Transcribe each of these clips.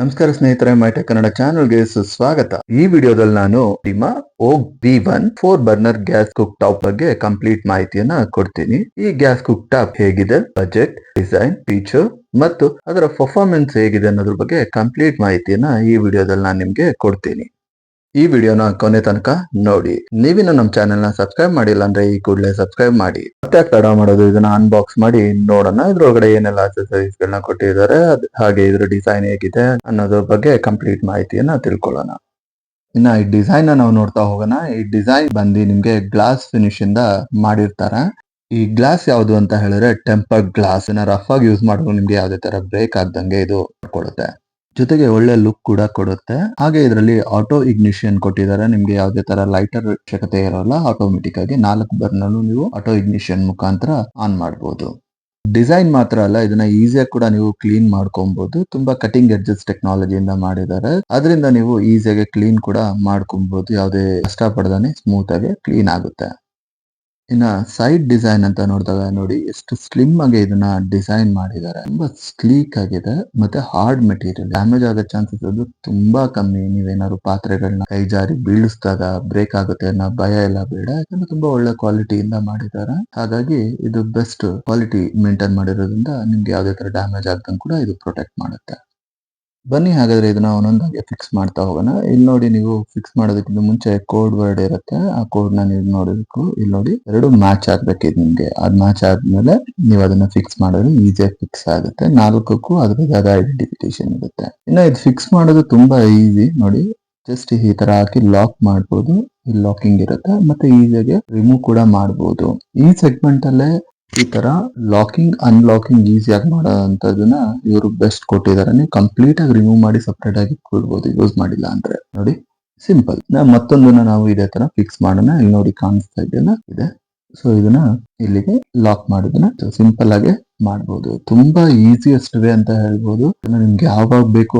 ನಮಸ್ಕಾರ ಸ್ನೇಹಿತರೆ ಮೈಟೆಕ್ ಕನ್ನಡ ಚಾನೆಲ್ಗೆ ಸುಸ್ವಾಗತ. ಈ ವಿಡಿಯೋದಲ್ಲಿ ನಾನು ನಿಮ್ಮ ಓಗ್ B one four burner gas cooktop ಬಗ್ಗೆ ಕಂಪ್ಲೀಟ್ ಮಾಹಿತಿಯನ್ನ ಕೊಡ್ತೀನಿ. ಈ ಗ್ಯಾಸ್ ಕುಕ್ ಟಾಪ್ ಹೇಗಿದೆ, ಬಜೆಟ್, ಡಿಸೈನ್, ಫೀಚರ್ ಮತ್ತು ಅದರ ಪರ್ಫಾರ್ಮೆನ್ಸ್ ಹೇಗಿದೆ ಅನ್ನೋದ್ರ ಬಗ್ಗೆ ಕಂಪ್ಲೀಟ್ ಮಾಹಿತಿಯನ್ನ ಈ ವಿಡಿಯೋದಲ್ಲಿ ನಾನು ನಿಮ್ಗೆ ಕೊಡ್ತೀನಿ. ಈ ವಿಡಿಯೋನ ಕೊನೆ ತನಕ ನೋಡಿ. ನೀವಿನ್ನು ನಮ್ಮ ಚಾನೆಲ್ನ ಸಬ್ಸ್ಕ್ರೈಬ್ ಮಾಡಿಲ್ಲ ಅಂದ್ರೆ ಈ ಕೂಡಲೇ ಸಬ್ಸ್ಕ್ರೈಬ್ ಮಾಡಿ. ಮತ್ತೆ ತಡ ಮಾಡೋದು? ಇದನ್ನ ಅನ್ಬಾಕ್ಸ್ ಮಾಡಿ ನೋಡೋಣ. ಇದ್ರೊಳಗಡೆ ಏನೆಲ್ಲ ಅಕ್ಸಸರೀಸ್ ಗಳನ್ನ ಕೊಟ್ಟಿದ್ದಾರೆ ಹಾಗೆ ಇದ್ರ ಡಿಸೈನ್ ಹೇಗಿದೆ ಅನ್ನೋದ್ರ ಬಗ್ಗೆ ಕಂಪ್ಲೀಟ್ ಮಾಹಿತಿಯನ್ನ ತಿಳ್ಕೊಳ್ಳೋಣ. ಇನ್ನ ಈ ಡಿಸೈನ್ ನಾವು ನೋಡ್ತಾ ಹೋಗೋಣ. ಈ ಡಿಸೈನ್ ಬಂದು ನಿಮ್ಗೆ ಗ್ಲಾಸ್ ಫಿನಿಶ್ ಇಂದ ಮಾಡಿರ್ತಾರೆ. ಈ ಗ್ಲಾಸ್ ಯಾವುದು ಅಂತ ಹೇಳಿದ್ರೆ ಟೆಂಪರ್ ಗ್ಲಾಸ್ ರಫ್ ಆಗಿ ಯೂಸ್ ಮಾಡಿದ್ರು ನಿಮ್ಗೆ ಯಾವ್ದೇ ತರ ಬ್ರೇಕ್ ಆಗ್ದಂಗೆ ಇದು ಕೊಡುತ್ತೆ ಜೊತೆಗೆ ಒಳ್ಳೆ ಲುಕ್ ಕೂಡ ಕೊಡುತ್ತೆ. ಹಾಗೆ ಇದರಲ್ಲಿ ಆಟೋ ಇಗ್ನಿಷಿಯನ್ ಕೊಟ್ಟಿದ್ದಾರೆ. ನಿಮ್ಗೆ ಯಾವುದೇ ತರ ಲೈಟರ್ ಅವಶ್ಯಕತೆ ಇರೋಲ್ಲ ಆಟೋಮೆಟಿಕ್ ಆಗಿ ನಾಲ್ಕು ಬರ್ನಲ್ಲೂ ನೀವು ಆಟೋ ಇಗ್ನಿಷಿಯನ್ ಮುಖಾಂತರ ಆನ್ ಮಾಡಬಹುದು ಡಿಸೈನ್ ಮಾತ್ರ ಅಲ್ಲ, ಇದನ್ನ ಈಸಿಯಾಗಿ ಕೂಡ ನೀವು ಕ್ಲೀನ್ ಮಾಡ್ಕೊಬಹುದು ತುಂಬಾ ಕಟಿಂಗ್ ಎಡ್ಜಸ್ ಟೆಕ್ನಾಲಜಿಯಿಂದ ಮಾಡಿದ್ದಾರೆ. ಅದರಿಂದ ನೀವು ಈಸಿಯಾಗಿ ಕ್ಲೀನ್ ಕೂಡ ಮಾಡ್ಕೊಬಹುದು ಯಾವುದೇ ಕಷ್ಟ ಪಡ್ದಾನೆ ಸ್ಮೂತ್ ಆಗಿ ಕ್ಲೀನ್ ಆಗುತ್ತೆ. ಇನ್ನ ಸೈಡ್ ಡಿಸೈನ್ ಅಂತ ನೋಡಿದಾಗ ನೋಡಿ ಎಷ್ಟು ಸ್ಲಿಮ್ ಆಗಿ ಇದನ್ನ ಡಿಸೈನ್ ಮಾಡಿದ್ದಾರೆ. ತುಂಬಾ ಸ್ಲೀಕ್ ಆಗಿದೆ ಮತ್ತೆ ಹಾರ್ಡ್ ಮೆಟೀರಿಯಲ್ ಡ್ಯಾಮೇಜ್ ಆಗೋ ಚಾನ್ಸಸ್ ಅದು ತುಂಬಾ ಕಮ್ಮಿ. ನೀವೇನಾದ್ರು ಪಾತ್ರೆಗಳನ್ನ ಕೈ ಜಾರಿ ಬೀಳಿಸಿದಾಗ ಬ್ರೇಕ್ ಆಗುತ್ತೆ ಅನ್ನೋ ಭಯ ಎಲ್ಲ ಬೇಡ. ಯಾಕಂದ್ರೆ ತುಂಬಾ ಒಳ್ಳೆ ಕ್ವಾಲಿಟಿಯಿಂದ ಮಾಡಿದ್ದಾರೆ. ಹಾಗಾಗಿ ಇದು ಬೆಸ್ಟ್ ಕ್ವಾಲಿಟಿ ಮೇಂಟೈನ್ ಮಾಡಿರೋದ್ರಿಂದ ನಿಮ್ಗೆ ಯಾವುದೇ ತರ ಡ್ಯಾಮೇಜ್ ಆಗ್ದಂಗೆ ಕೂಡ ಇದು ಪ್ರೊಟೆಕ್ಟ್ ಮಾಡುತ್ತೆ. ಬನ್ನಿ, ಹಾಗಾದ್ರೆ ಇದನ್ನ ಒಂದೊಂದಾಗಿ ಫಿಕ್ಸ್ ಮಾಡ್ತಾ ಹೋಗೋಣ. ಇಲ್ಲಿ ನೋಡಿ ನೀವು ಫಿಕ್ಸ್ ಮಾಡೋದಕ್ಕಿಂತ ಮುಂಚೆ ಕೋಡ್ ವರ್ಡ್ ಇರುತ್ತೆ. ಆ ಕೋಡ್ನ ನೀವು ನೋಡಬೇಕು. ಇಲ್ಲಿ ನೋಡಿ ಎರಡು ಮ್ಯಾಚ್ ಆಗ್ಬೇಕು ಇದು ನಿಮ್ಗೆ. ಅದ್ ಮ್ಯಾಚ್ ಆದ್ಮೇಲೆ ನೀವು ಅದನ್ನ ಫಿಕ್ಸ್ ಮಾಡೋದು ಈಸಿಯಾಗಿ ಫಿಕ್ಸ್ ಆಗುತ್ತೆ. ನಾಲ್ಕಕ್ಕೂ ಅದ್ರದ್ದಾದ ಐಡೆಂಟಿಫಿಕೇಶನ್ ಇರುತ್ತೆ. ಇನ್ನು ಇದು ಫಿಕ್ಸ್ ಮಾಡೋದು ತುಂಬಾ ಈಸಿ ನೋಡಿ ಜಸ್ಟ್ ಈ ತರ ಹಾಕಿ ಲಾಕ್ ಮಾಡ್ಬೋದು. ಲಾಕಿಂಗ್ ಇರುತ್ತೆ. ಮತ್ತೆ ಈಸಿಯಾಗಿ ರಿಮೂವ್ ಕೂಡ ಮಾಡಬಹುದು ಈ ಸೆಗ್ಮೆಂಟ್ ಅಲ್ಲೇ ಈ ತರ ಲಾಕಿಂಗ್ ಅನ್ಲಾಕಿಂಗ್ ಈಸಿಯಾಗಿ ಮಾಡೋಂಥದ್ದನ್ನ ಇವರು ಬೆಸ್ಟ್ ಕೊಟ್ಟಿದ್ದಾರೆ ನೀವು ಕಂಪ್ಲೀಟ್ ಆಗಿ ರಿಮೂವ್ ಮಾಡಿ ಸಪ್ರೇಟ್ ಆಗಿ ಇಟ್ಕೊಳ್ಬಹುದು ಯೂಸ್ ಮಾಡಿಲ್ಲ ಅಂದ್ರೆ. ನೋಡಿ ಸಿಂಪಲ್ ಮತ್ತೊಂದನ್ನ ನಾವು ಇದೇ ತರ ಫಿಕ್ಸ್ ಮಾಡೋಣ. ಇಲ್ಲಿ ನೋಡಿ ಕಾಣಿಸ್ತಾ ಇದೆಯಲ್ಲ? ಇದೆ. ಸೊ ಇದನ್ನ ಇಲ್ಲಿಗೆ ಲಾಕ್ ಮಾಡೋದನ್ನ ಸಿಂಪಲ್ ಆಗಿ ಮಾಡಬಹುದು ತುಂಬಾ ಈಸಿಯೆಸ್ಟ್ ವೇ ಅಂತ ಹೇಳ್ಬೋದು. ನಿಮ್ಗೆ ಯಾವಾಗ ಬೇಕೋ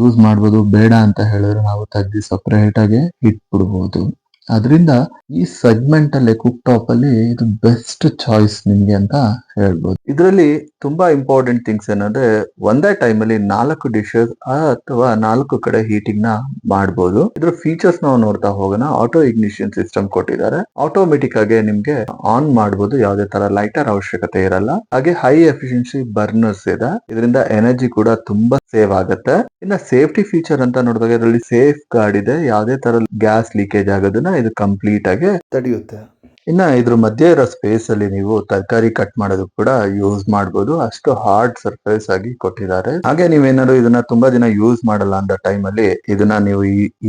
ಯೂಸ್ ಮಾಡ್ಬೋದು. ಬೇಡ ಅಂತ ಹೇಳಿದ್ರೆ ನಾವು ತೆಗ್ದು ಸಪ್ರೇಟ್ ಆಗಿ ಇಟ್ಬಿಡ್ಬೋದು. ಅದರಿಂದ ಈ ಸೆಗ್ಮೆಂಟ್ ಅಲ್ಲಿ ಕುಕ್ ಟಾಪ್ ಅಲ್ಲಿ ಇದು ಬೆಸ್ಟ್ ಚಾಯ್ಸ್ ನಿಮ್ಗೆ ಅಂತ ಹೇಳ್ಬೋದು. ಇದರಲ್ಲಿ ತುಂಬಾ ಇಂಪಾರ್ಟೆಂಟ್ ಥಿಂಗ್ಸ್ ಏನಂದ್ರೆ, ಒಂದೇ ಟೈಮ್ ಅಲ್ಲಿ ನಾಲ್ಕು ಡಿಶಸ್ ಅಥವಾ ನಾಲ್ಕು ಕಡೆ ಹೀಟಿಂಗ್ನ ಮಾಡಬಹುದು ಇದ್ರ ಫೀಚರ್ಸ್ ನಾವು ನೋಡ್ತಾ ಹೋಗೋಣ. ಆಟೋ ಇಗ್ನಿಷನ್ ಸಿಸ್ಟಮ್ ಕೊಟ್ಟಿದ್ದಾರೆ. ಆಟೋಮೆಟಿಕ್ ಆಗಿ ನಿಮ್ಗೆ ಆನ್ ಮಾಡಬಹುದು ಯಾವುದೇ ತರ ಲೈಟರ್ ಅವಶ್ಯಕತೆ ಇರಲ್ಲ. ಹಾಗೆ ಹೈ ಎಫಿಷಿಯನ್ಸಿ ಬರ್ನರ್ಸ್ ಇದೆ. ಇದರಿಂದ ಎನರ್ಜಿ ಕೂಡ ತುಂಬಾ ಸೇವ್ ಆಗುತ್ತೆ. ಇನ್ನ ಸೇಫ್ಟಿ ಫೀಚರ್ ಅಂತ ನೋಡಿದಾಗ, ಇದರಲ್ಲಿ ಸೇಫ್ ಗಾರ್ಡ್ ಇದೆ. ಯಾವುದೇ ತರ ಗ್ಯಾಸ್ ಲೀಕೇಜ್ ಆಗೋದನ್ನ ಇದು ಕಂಪ್ಲೀಟ್ ಆಗಿ ತಡೆಯುತ್ತೆ. ಇನ್ನ ಇದ್ರ ಮಧ್ಯೆ ಇರೋ ಸ್ಪೇಸ್ ಅಲ್ಲಿ ನೀವು ತರಕಾರಿ ಕಟ್ ಮಾಡೋದು ಕೂಡ ಯೂಸ್ ಮಾಡಬಹುದು ಅಷ್ಟು ಹಾರ್ಡ್ ಸರ್ಫೇಸ್ ಆಗಿ ಕೊಟ್ಟಿದ್ದಾರೆ. ಹಾಗೆ ನೀವೇನಾದ್ರು ಇದನ್ನ ತುಂಬಾ ದಿನ ಯೂಸ್ ಮಾಡಲ್ಲ ಅಂತ ಟೈಮ್ ಅಲ್ಲಿ ಇದನ್ನ ನೀವು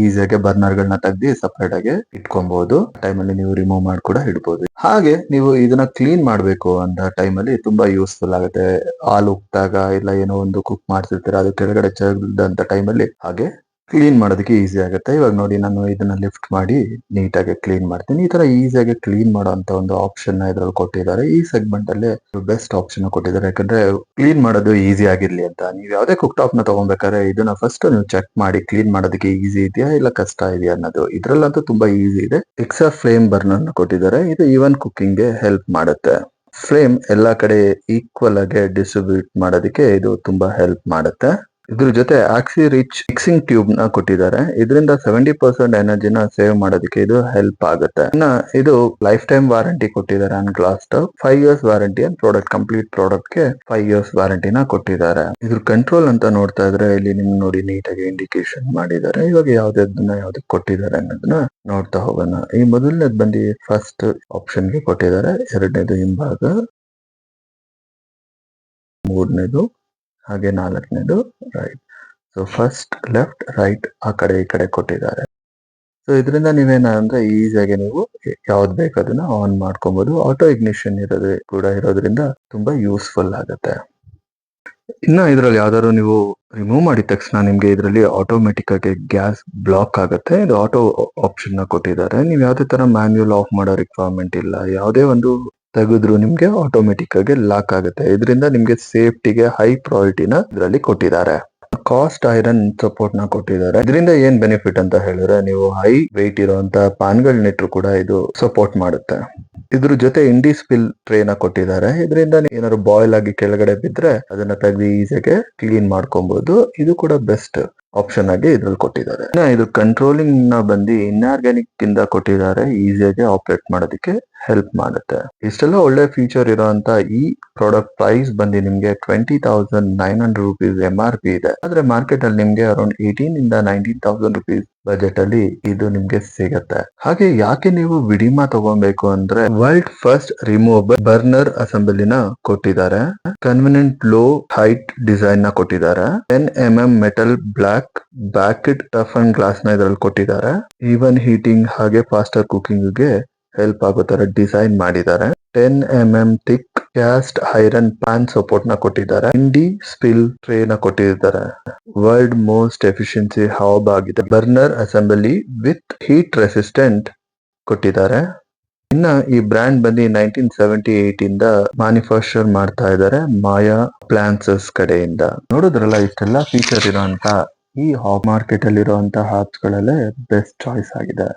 ಈಸಿಯಾಗಿ ಬರ್ನರ್ ಗಳನ್ನ ತೆಗ್ದಿ ಸಪರೇಟ್ ಆಗಿ ಇಟ್ಕೊಬಹುದು ಟೈಮ್ ಅಲ್ಲಿ ನೀವು ರಿಮೂವ್ ಮಾಡಿ ಕೂಡ ಇಡಬಹುದು ಹಾಗೆ ನೀವು ಇದನ್ನ ಕ್ಲೀನ್ ಮಾಡಬೇಕು ಅಂತ ಟೈಮ್ ಅಲ್ಲಿ ತುಂಬಾ ಯೂಸ್ಫುಲ್ ಆಗುತ್ತೆ. ಹಾಲು ಉಕ್ದಾಗ ಇಲ್ಲ ಏನೋ ಒಂದು ಕುಕ್ ಮಾಡ್ತಿರ್ತೀರ ಅದು ಕೆಳಗಡೆ ಚಗದಂತ ಟೈಮ್ ಅಲ್ಲಿ ಹಾಗೆ ಕ್ಲೀನ್ ಮಾಡೋದಕ್ಕೆ ಈಸಿ ಆಗುತ್ತೆ. ಇವಾಗ ನೋಡಿ ನಾನು ಇದನ್ನ ಲಿಫ್ಟ್ ಮಾಡಿ ನೀಟಾಗಿ ಕ್ಲೀನ್ ಮಾಡ್ತೀನಿ. ಈ ತರ ಈಸಿಯಾಗಿ ಕ್ಲೀನ್ ಮಾಡುವಂತ ಒಂದು ಆಪ್ಷನ್ ಇದ್ರಲ್ಲಿ ಕೊಟ್ಟಿದ್ದಾರೆ. ಈ ಸೆಗ್ಮೆಂಟ್ ಅಲ್ಲಿ ಬೆಸ್ಟ್ ಆಪ್ಷನ್ ಕೊಟ್ಟಿದ್ದಾರೆ. ಯಾಕಂದ್ರೆ ಕ್ಲೀನ್ ಮಾಡೋದು ಈಸಿ ಆಗಿರ್ಲಿ ಅಂತ. ನೀವು ಯಾವ್ದೇ ಕುಕ್ ಟಾಪ್ನ ತಗೊಬೇಕಾದ್ರೆ ಇದನ್ನ ಫಸ್ಟ್ ನೀವು ಚೆಕ್ ಮಾಡಿ ಕ್ಲೀನ್ ಮಾಡೋದಕ್ಕೆ ಈಸಿ ಇದೆಯಾ ಇಲ್ಲ ಕಷ್ಟ ಇದೆಯಾ ಅನ್ನೋದು. ಇದ್ರಲ್ಲಂತೂ ತುಂಬಾ ಈಸಿ ಇದೆ. ಎಕ್ಸ್ಟ್ರಾ ಫ್ಲೇಮ್ ಬರ್ನರ್ ಕೊಟ್ಟಿದ್ದಾರೆ. ಇದು ಈವನ್ ಕುಕ್ಕಿಂಗ್ಗೆ ಹೆಲ್ಪ್ ಮಾಡುತ್ತೆ. ಫ್ಲೇಮ್ ಎಲ್ಲಾ ಕಡೆ ಈಕ್ವಲ್ ಆಗಿ ಡಿಸ್ಟ್ರಿಬ್ಯೂಟ್ ಮಾಡೋದಕ್ಕೆ ಇದು ತುಂಬಾ ಹೆಲ್ಪ್ ಮಾಡುತ್ತೆ. ಇದ್ರ ಜೊತೆ ಆಕ್ಸಿ ರಿಚ್ ಮಿಕ್ಸಿಂಗ್ ಟ್ಯೂಬ್ನ ಕೊಟ್ಟಿದ್ದಾರೆ. ಇದರಿಂದ ಸೆವೆಂಟಿ ಪರ್ಸೆಂಟ್ ಎನರ್ಜಿನ ಸೇವ್ ಮಾಡೋದಕ್ಕೆ ಇದು ಹೆಲ್ಪ್ ಆಗುತ್ತೆ. ಇನ್ನ ಇದು ಲೈಫ್ ಟೈಮ್ ವಾರಂಟಿ ಕೊಟ್ಟಿದ್ದಾರೆ on glass stove five years warranty and product complete ಪ್ರಾಡಕ್ಟ್ಗೆ five years ವಾರಂಟಿನ ಕೊಟ್ಟಿದ್ದಾರೆ. ಇದ್ರ ಕಂಟ್ರೋಲ್ ಅಂತ ನೋಡ್ತಾ ಇದ್ರೆ ಇಲ್ಲಿ ನಿಮ್ ನೋಡಿ ನೀಟಾಗಿ ಇಂಡಿಕೇಶನ್ ಮಾಡಿದ್ದಾರೆ. ಇವಾಗ ಯಾವ್ದನ್ನ ಯಾವ್ದಕ್ಕೆ ಕೊಟ್ಟಿದ್ದಾರೆ ಅನ್ನೋದನ್ನ ನೋಡ್ತಾ ಹೋಗೋಣ. ಈ ಮೊದಲನೇದ್ ಬಂದು ಫಸ್ಟ್ ಆಪ್ಷನ್ಗೆ ಕೊಟ್ಟಿದ್ದಾರೆ. ಎರಡನೇದು ಹಿಂಭಾಗ, ಮೂರನೇದು ಹಾಗೆ ನಾಲ್ಕನೇದು right so first left right ಆ ಕಡೆ ಈ ಕಡೆ ಕೊಟ್ಟಿದ್ದಾರೆ. ಸೊ ಇದರಿಂದ ನೀವೇನಂದ್ರೆ ಈಸಿಯಾಗಿ ನೀವು ಯಾವ್ದು ಬೇಕು ಅದನ್ನ ಆನ್ ಮಾಡ್ಕೊಬಹುದು ಆಟೋ ಇಗ್ನಿಷನ್ ಇರೋದು ಕೂಡ ಇರೋದ್ರಿಂದ ತುಂಬಾ ಯೂಸ್ಫುಲ್ ಆಗುತ್ತೆ. ಇನ್ನು ಇದರಲ್ಲಿ ಯಾವ್ದಾದ್ರು ನೀವು ರಿಮೂವ್ ಮಾಡಿದ ತಕ್ಷಣ ನಿಮ್ಗೆ ಇದರಲ್ಲಿ ಆಟೋಮೆಟಿಕ್ ಆಗಿ ಗ್ಯಾಸ್ ಬ್ಲಾಕ್ ಆಗುತ್ತೆ. ಇದು ಆಟೋ ಆಪ್ಷನ್ನ ಕೊಟ್ಟಿದ್ದಾರೆ. ನೀವು ಯಾವ್ದೇ ತರ ಮ್ಯಾನ್ಯುಯಲ್ ಆಫ್ ಮಾಡೋ ರಿಕ್ವೈರ್ಮೆಂಟ್ ಇಲ್ಲ. ಯಾವುದೇ ಒಂದು ತೆಗೆದ್ರು ನಿಮ್ಗೆ ಆಟೋಮೆಟಿಕ್ ಆಗಿ ಲಾಕ್ ಆಗುತ್ತೆ. ಇದರಿಂದ ನಿಮ್ಗೆ ಸೇಫ್ಟಿಗೆ ಹೈ ಪ್ರಾಯೋರಿಟಿನ ಇದರಲ್ಲಿ ಕೊಟ್ಟಿದ್ದಾರೆ. ಕಾಸ್ಟ್ ಐರನ್ ಸಪೋರ್ಟ್ನ ಕೊಟ್ಟಿದ್ದಾರೆ. ಇದರಿಂದ ಏನ್ ಬೆನಿಫಿಟ್ ಅಂತ ಹೇಳಿದ್ರೆ ನೀವು ಹೈ ವೆಯ್ಟ್ ಇರುವಂತ ಪಾನ್ಗಳನ್ನಿಟ್ರು ಕೂಡ ಇದು ಸಪೋರ್ಟ್ ಮಾಡುತ್ತೆ. ಇದ್ರ ಜೊತೆ ಇಂಡಿ ಸ್ಪಿಲ್ನ ಕೊಟ್ಟಿದ್ದಾರೆ. ಇದರಿಂದ ಏನಾದ್ರು ಬಾಯ್ಲ್ ಆಗಿ ಕೆಳಗಡೆ ಬಿದ್ರೆ ಅದನ್ನ ತೆಗೆದು ಈಸಿಯಾಗಿ ಕ್ಲೀನ್ ಮಾಡ್ಕೊಬಹುದು ಇದು ಕೂಡ ಬೆಸ್ಟ್ ಆಪ್ಷನ್ ಆಗಿ ಇದ್ರಲ್ಲಿ ಕೊಟ್ಟಿದ್ದಾರೆ. ಇದು ಕಂಟ್ರೋಲಿಂಗ್ನ ಬಂದು ಇನ್ಆರ್ಗ್ಯಾನಿಕ್ ಇಂದ ಕೊಟ್ಟಿದ್ದಾರೆ. ಈಸಿಯಾಗಿ ಆಪರೇಟ್ ಮಾಡೋದಕ್ಕೆ ಹೆಲ್ಪ್ ಮಾಡುತ್ತೆ. ಇಷ್ಟೆಲ್ಲ ಒಳ್ಳೆ ಫೀಚರ್ ಇರೋಂತ ಈ ಪ್ರಾಡಕ್ಟ್ ಪ್ರೈಸ್ ಬಂದು ನಿಮ್ಗೆ twenty thousand nine hundred rupees M R P ಇದೆ. ಆದ್ರೆ ಮಾರ್ಕೆಟ್ ಅಲ್ಲಿ ನಿಮ್ಗೆ ಅರೌಂಡ್ ಏಟೀನ್ ಇಂದ ನೈನ್ಟೀನ್ ತೌಸಂಡ್ ರುಪೀಸ್ ಬಜೆಟ್ ಅಲ್ಲಿ ಇದು ನಿಮ್ಗೆ ಸಿಗತ್ತೆ. ಹಾಗೆ ಯಾಕೆ ನೀವು ವಿಡಿಮಾ ತಗೊಬೇಕು ಅಂದ್ರೆ ವರ್ಲ್ಡ್ ಫಸ್ಟ್ ರಿಮೂವಬಲ್ ಬರ್ನರ್ ಅಸೆಂಬ್ಲಿನ ಕೊಟ್ಟಿದ್ದಾರೆ. ಕನ್ವಿನೆಂಟ್ ಲೋ ಹೈಟ್ ಡಿಸೈನ್ನ ಕೊಟ್ಟಿದ್ದಾರೆ. Ten M M metal black bracket tough and ಗ್ಲಾಸ್ನ ಇದ್ರಲ್ಲಿ ಕೊಟ್ಟಿದ್ದಾರೆ. ಈವನ್ ಹೀಟಿಂಗ್ ಹಾಗೆ ಫಾಸ್ಟರ್ ಕುಕಿಂಗ್ಗೆ ಹೆಲ್ಪ್ ಆಗೋ ತರ ಡಿಸೈನ್ ಮಾಡಿದ್ದಾರೆ. Ten M M thick cast iron pan ಸಪೋರ್ಟ್ನ ಕೊಟ್ಟಿದ್ದಾರೆ. ಇಂಡಿ ಸ್ಪಿಲ್ ಟ್ರೇ ನ ಕೊಟ್ಟಿದ್ದಾರೆ. ವರ್ಲ್ಡ್ ಮೋಸ್ಟ್ ಎಫಿಷಿಯನ್ಸಿ ಹಾಬ್ ಆಗಿದೆ burner assembly with heat resistant ಕೊಟ್ಟಿದ್ದಾರೆ. ಇನ್ನ ಈ ಬ್ರ್ಯಾಂಡ್ ಬಂದು ನೈನ್ಟೀನ್ ಸೆವೆಂಟಿ ಏಟ್ ಇಂದ ಮ್ಯಾನುಫ್ಯಾಕ್ಚರ್ ಮಾಡ್ತಾ ಇದ್ದಾರೆ ಮಾಯಾ ಪ್ಲಾನ್ಸಸ್ ಕಡೆಯಿಂದ. ನೋಡಿದ್ರಲ್ಲ ಇಷ್ಟೆಲ್ಲ ಫೀಚರ್ ಇರೋಂತ ಈ ಹಾಬ್ ಮಾರ್ಕೆಟ್ ಅಲ್ಲಿ ಇರುವಂತ ಹಾಬ್ಸ್ ಗಳಲ್ಲೇ ಬೆಸ್ಟ್ ಚಾಯ್ಸ್ ಆಗಿದೆ.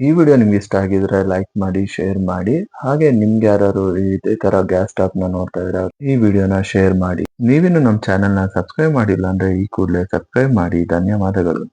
ಈ ವಿಡಿಯೋ ನಿಮ್ಗೆ ಇಷ್ಟ ಆಗಿದ್ರೆ ಲೈಕ್ ಮಾಡಿ ಶೇರ್ ಮಾಡಿ. ಹಾಗೆ ನಿಮ್ಗೆ ಯಾರು ಇದೇ ತರ ಗ್ಯಾಸ್ ಸ್ಟಾಪ್ನ ನೋಡ್ತಾ ಇದ್ರೆ ಈ ವಿಡಿಯೋನ ಶೇರ್ ಮಾಡಿ. ನೀವಿನ್ನು ನಮ್ಮ ಚಾನೆಲ್ನ ಸಬ್ಸ್ಕ್ರೈಬ್ ಮಾಡಿಲ್ಲ ಅಂದ್ರೆ ಈ ಕೂಡಲೇ ಸಬ್ಸ್ಕ್ರೈಬ್ ಮಾಡಿ. ಧನ್ಯವಾದಗಳು.